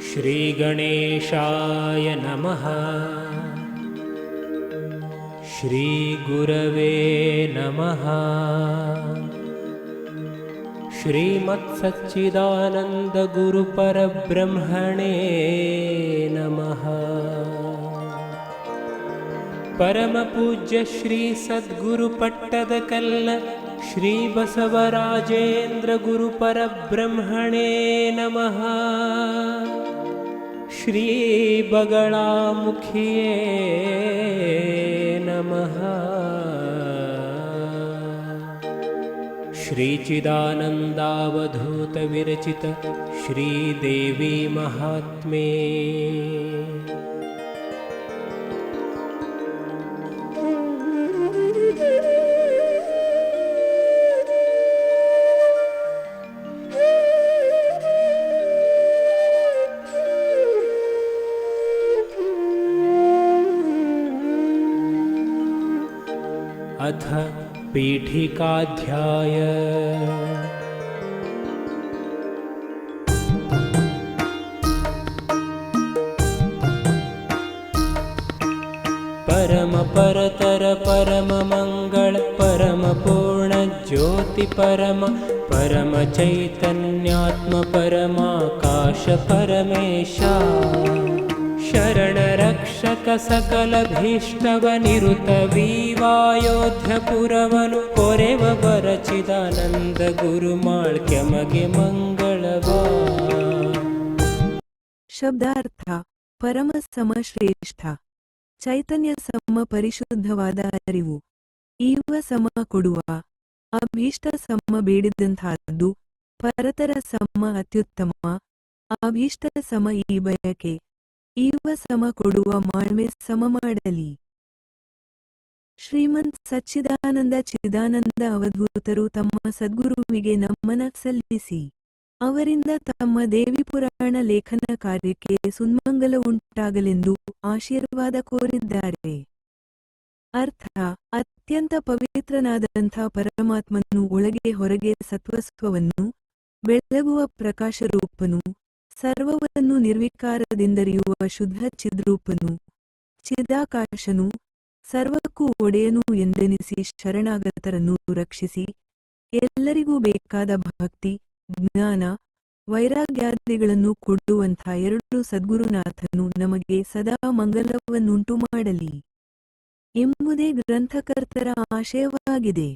श्रीगणेशाय नमः। श्रीगुरवे नमः। श्रीमत्सच्चिदानन्दगुरुपरब्रह्मणे नमः। परमपूज्य श्री श्रीबसवराजेन्द्रगुरुपरब्रह्मणे नमः। श्रीबगळामुखिये नमः। श्रीचिदानन्दावधूतविरचित श्रीदेवी श्रीचिदानन्दावधूतविरचितश्रीदेवीमहात्मे अथ पीठिकाध्याय। परमपरतर परममङ्गल परमपूर्णज्योतिपरम परमचैतन्यात्मपरमाकाश परमेशा। ಶರಣರಕ್ಷಕ ಸಕಲ ಭೀಷ್ಟವ ನಿರುತ ವೀವಾಯೋಧ್ಯಪುರವನು ಕೊರೆವ ಬರಚಿದಾನಂದ ಗುರುಮಾಳ್ಕೆಮಗೆ ಮಂಗಳವಾ. ಶಬ್ದಾರ್ಥ, ಪರಮ ಸಮ ಶ್ರೇಷ್ಠ ಚೈತನ್ಯ ಸಮ ಪರಿಶುದ್ಧವಾದ ಅರಿವು, ಈವ ಸಮ ಕೊಡುವ, ಅಭೀಷ್ಟ ಸಮ ಬೇಡಿದಂತಹದ್ದು ಪರತರ ಸಮ ಅತ್ಯುತ್ತಮ, ಅಭೀಷ್ಟ ಸಮ ಈ ಬಯಕೆ. ಈವ ಸಮ ಕೊಡುವ ಮಾಳ್ಮೆ ಸಮ ಮಾಡಲಿ. ಶ್ರೀಮಂತ್ ಸಚ್ಚಿದಾನಂದ ಚಿದಾನಂದ ಅವಧೂತರು ತಮ್ಮ ಸದ್ಗುರುವಿಗೆ ನಮನ ಸಲ್ಲಿಸಿ. ಅವರಿಂದ ತಮ್ಮ ದೇವಿ ಪುರಾಣ ಲೇಖನ ಕಾರ್ಯಕ್ಕೆ ಸುನ್ಮಂಗಲ ಉಂಟಾಗಲೆಂದು ಆಶೀರ್ವಾದ ಕೋರಿದ್ದಾರೆ. ಅರ್ಥ, ಅತ್ಯಂತ ಪವಿತ್ರನಾದಂಥ ಪರಮಾತ್ಮನು ಒಳಗೆ ಹೊರಗೆ ಸತ್ವಸ್ವವನ್ನು, ಬೆಳಗುವ ಪ್ರಕಾಶರೂಪನು ಸರ್ವವನ್ನು ನಿರ್ವಿಕಾರದಿಂದರಿಯುವ ಶುದ್ಧ ಚಿದ್ರೂಪನು, ಚಿದಾಕಾಶನು, ಸರ್ವಕ್ಕೂ ಒಡೆಯನು ಎಂದೆನಿಸಿ ಶರಣಾಗತರನ್ನು ರಕ್ಷಿಸಿ, ಎಲ್ಲರಿಗೂ ಬೇಕಾದ ಭಕ್ತಿ, ಜ್ಞಾನ, ವೈರಾಗ್ಯಾದಿಗಳನ್ನು ಕೊಡುವಂಥ ಎರಡು ಸದ್ಗುರುನಾಥನು ನಮಗೆ ಸದಾ ಮಂಗಲವನ್ನುಂಟು ಮಾಡಲಿ ಎಂಬುದೇ ಗ್ರಂಥಕರ್ತರ ಆಶಯವಾಗಿದೆ.